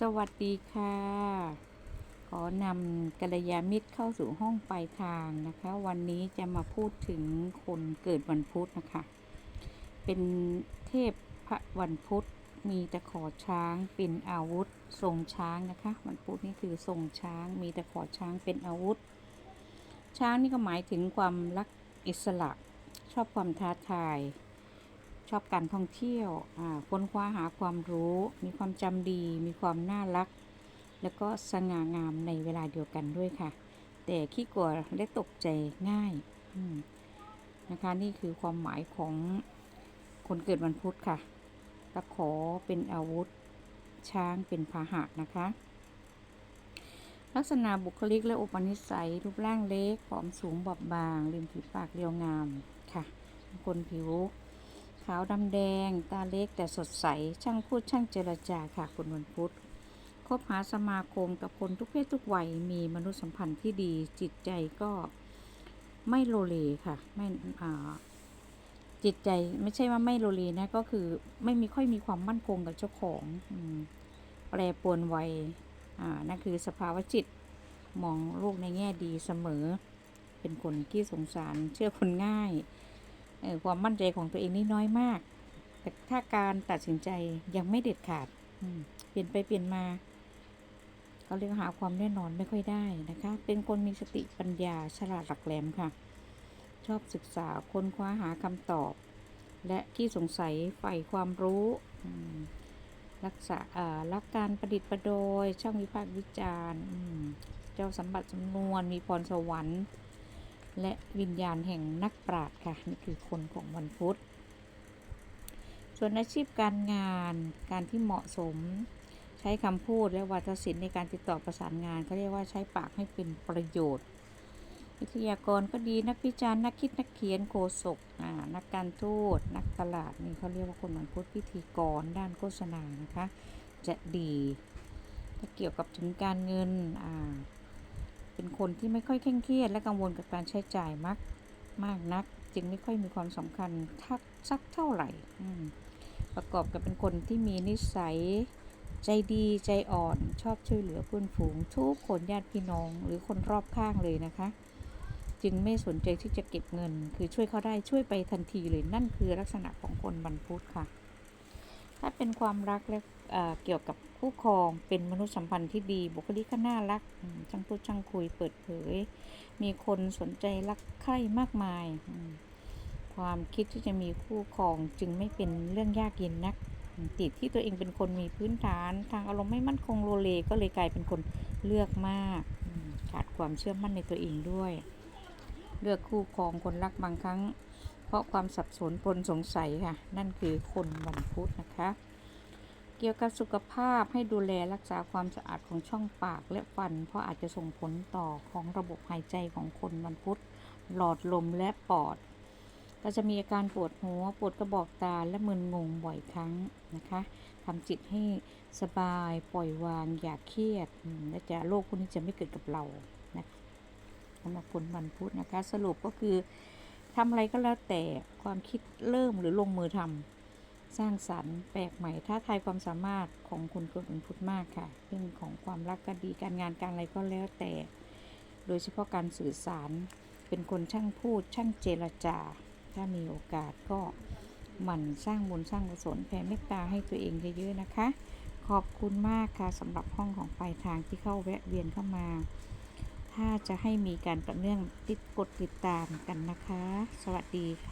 สวัสดีค่ะ ขอนำกัลยาณมิตรเข้าสู่ห้องปลายทางนะคะ วันนี้จะมาพูดถึงคนเกิดวันพุธนะคะ เป็นเทพพระวันพุธมีตะขอช้างเป็นอาวุธ ทรงช้างนะคะ วันพุธนี่คือทรงช้างมีตะขอช้างเป็นอาวุธ ช้างนี่ก็หมายถึงความรักอิสระชอบความท้าทาย ชอบการท่องเที่ยวค้นคว้าหาความรู้ มีความจำดี มีความน่ารัก แล้วก็สง่างามในเวลาเดียวกันด้วยค่ะ แต่ขี้กลัวและตกใจง่ายนะคะนี่คือความหมายของคนเกิดวันพุธค่ะตะขอเป็นอาวุธ ช้างเป็นพาหะนะคะ ลักษณะบุคลิกและอุปนิสัยรูปร่างเล็กผอมสูงบอบบางริมฝีปากเรียวงามค่ะ คนผิว ขาวดำแดง ตาเล็กแต่สดใส ช่างพูดช่างเจรจาค่ะคุณวันพุธคบหาสมาคมกับคนทุกเพศทุกวัยมีมนุษยสัมพันธ์ที่ดีจิตใจก็ไม่โลเลค่ะไม่จิตใจไม่ใช่ว่าไม่โลเลนะก็คือไม่มีค่อยมีความมั่นคงกับเจ้าของอแปรปรวนไวอ่านั่นคือสภาวะจิตมองโลกในแง่ดีเสมอ เป็นคนที่สงสารเชื่อคนง่าย ความมั่นใจของตัวเองนี่น้อยมาก แต่ถ้าการตัดสินใจยังไม่เด็ดขาดเปลี่ยนไปเปลี่ยนมาเขาเรียกหาความแน่นอนไม่ค่อยได้นะคะ เป็นคนมีสติปัญญาฉลาดหลักแหลมค่ะ ชอบศึกษาค้นคว้าหาคำตอบ และที่สงสัยใฝ่ความรู้รักษาอ่อรักการประดิษฐ์ประโดยช่างวิพากษ์วิจารณ์เจ้าสมบัติสำนวนมีพรสวรรค์ และวิญญาณแห่งนักปราชญ์ค่ะ นี่คือคนของวันพุธ ส่วนอาชีพการงานการที่เหมาะสม ใช้คำพูดและวาทศิลป์ในการติดต่อประสานงานเขาเรียกว่าใช้ปากให้เป็นประโยชน์ วิทยากรก็ดีนักวิจารณ์นักคิดนักเขียนโฆษกนักการทูตนักตลาดนี่เขาเรียกว่าคนวันพุธพิธีกรด้านโฆษณานะคะ จะดีถ้าเกี่ยวกับถึงการเงินอ่า เป็นคนที่ไม่ค่อยเคร่งเครียด และกังวลกับการใช้จ่ายมากมากนัก จึงไม่ค่อยมีความสำคัญทักสักเท่าไหร่ประกอบกับเป็นคนที่มีนิสัยใจดีใจอ่อนชอบช่วยเหลือเพื่อนฝูง ทุกคนญาติพี่น้องหรือคนรอบข้างเลยนะคะ จึงไม่สนใจที่จะเก็บเงิน คือช่วยเขาได้ช่วยไปทันทีเลยนั่นคือลักษณะของคนบรรพุธค่ะ ถ้าเป็นความรักและเเกี่ยวกับคู่ครองเป็นมนุษยสัมพันธ์ที่ดี บุคลิกก็น่ารักช่างพูดช่างคุยเปิดเผย มีคนสนใจรักใคร่มากมาย ความคิดที่จะมีคู่ครองจึงไม่เป็นเรื่องยากเย็นนักติดที่ตัวเองเป็นคนมีพื้นฐาน ทางอารมณ์ไม่มั่นคงโลเลก็เลยกลายเป็นคนเลือกมากขาดความเชื่อมั่นในตัวเองด้วย เลือกคู่ครองคนรักบางครั้ง ราะความสับสนปนสงสัยค่ะ นั่นคือคนวันพุธนะคะ เกี่ยวกับสุขภาพให้ดูแลรักษาความสะอาดของช่องปากและฟัน เพราะอาจจะส่งผลต่อของระบบหายใจของคนวันพุธ หลอดลมและปอด ก็จะมีอาการปวดหัว ปวดกระบอกตาและมึนงงบ่อยครั้งนะคะทำจิตให้สบายปล่อยวางอย่าเครียดและจะโรคพวกนี้จะไม่เกิดกับเรานะสำหรับคนวันพุธนะคะ สรุปก็คือ ทำอะไรก็แล้วแต่ความคิดเริ่มหรือลงมือทำสร้างสรรค์แปลกใหม่ท้าทายความสามารถของคนเกิดวันพุธมากค่ะ เรื่องของความรักก็ดีการงานการอะไรก็แล้วแต่ โดยเฉพาะการสื่อสารเป็นคนช่างพูดช่างเจรจา ถ้ามีโอกาสก็หมั่นสร้างบุญสร้างกุศลแผ่เมตตาให้ตัวเองเยอะๆนะคะ ขอบคุณมากค่ะสำหรับห้องของปลายทางที่เข้าแวะเวียนเข้ามา ถ้าจะให้มีการต่อเนื่องติดกดติดตามกันนะคะ สวัสดีค่ะ